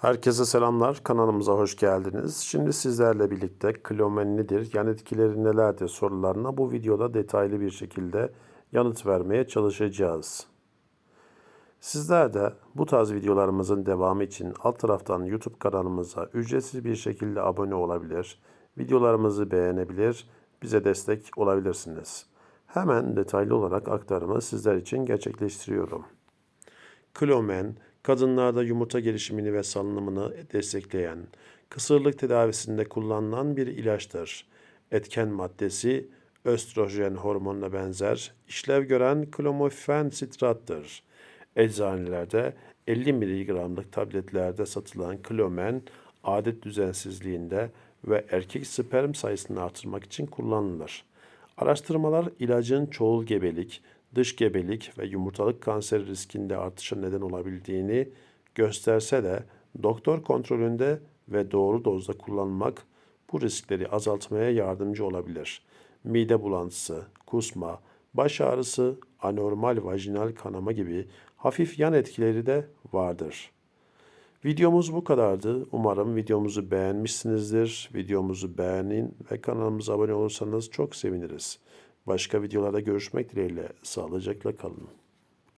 Herkese selamlar. Kanalımıza hoş geldiniz. Şimdi sizlerle birlikte klomen nedir, yan etkileri nelerdir sorularına bu videoda detaylı bir şekilde yanıt vermeye çalışacağız. Sizler de bu tarz videolarımızın devamı için alt taraftan YouTube kanalımıza ücretsiz bir şekilde abone olabilir, videolarımızı beğenebilir, bize destek olabilirsiniz. Hemen detaylı olarak aktarımı sizler için gerçekleştiriyorum. Klomen, kadınlarda yumurta gelişimini ve salınımını destekleyen, kısırlık tedavisinde kullanılan bir ilaçtır. Etken maddesi östrojen hormonuna benzer işlev gören klomofen sitrattır. Eczanelerde 50 mg'lık tabletlerde satılan klomen adet düzensizliğinde ve erkek sperm sayısını artırmak için kullanılır. Araştırmalar ilacın çoğul gebelik, dış gebelik ve yumurtalık kanseri riskinde artışa neden olabildiğini gösterse de doktor kontrolünde ve doğru dozda kullanmak bu riskleri azaltmaya yardımcı olabilir. Mide bulantısı, kusma, baş ağrısı, anormal vajinal kanama gibi hafif yan etkileri de vardır. Videomuz bu kadardı. Umarım videomuzu beğenmişsinizdir. Videomuzu beğenin ve kanalımıza abone olursanız çok seviniriz. Başka videolarda görüşmek dileğiyle. Sağlıcakla kalın.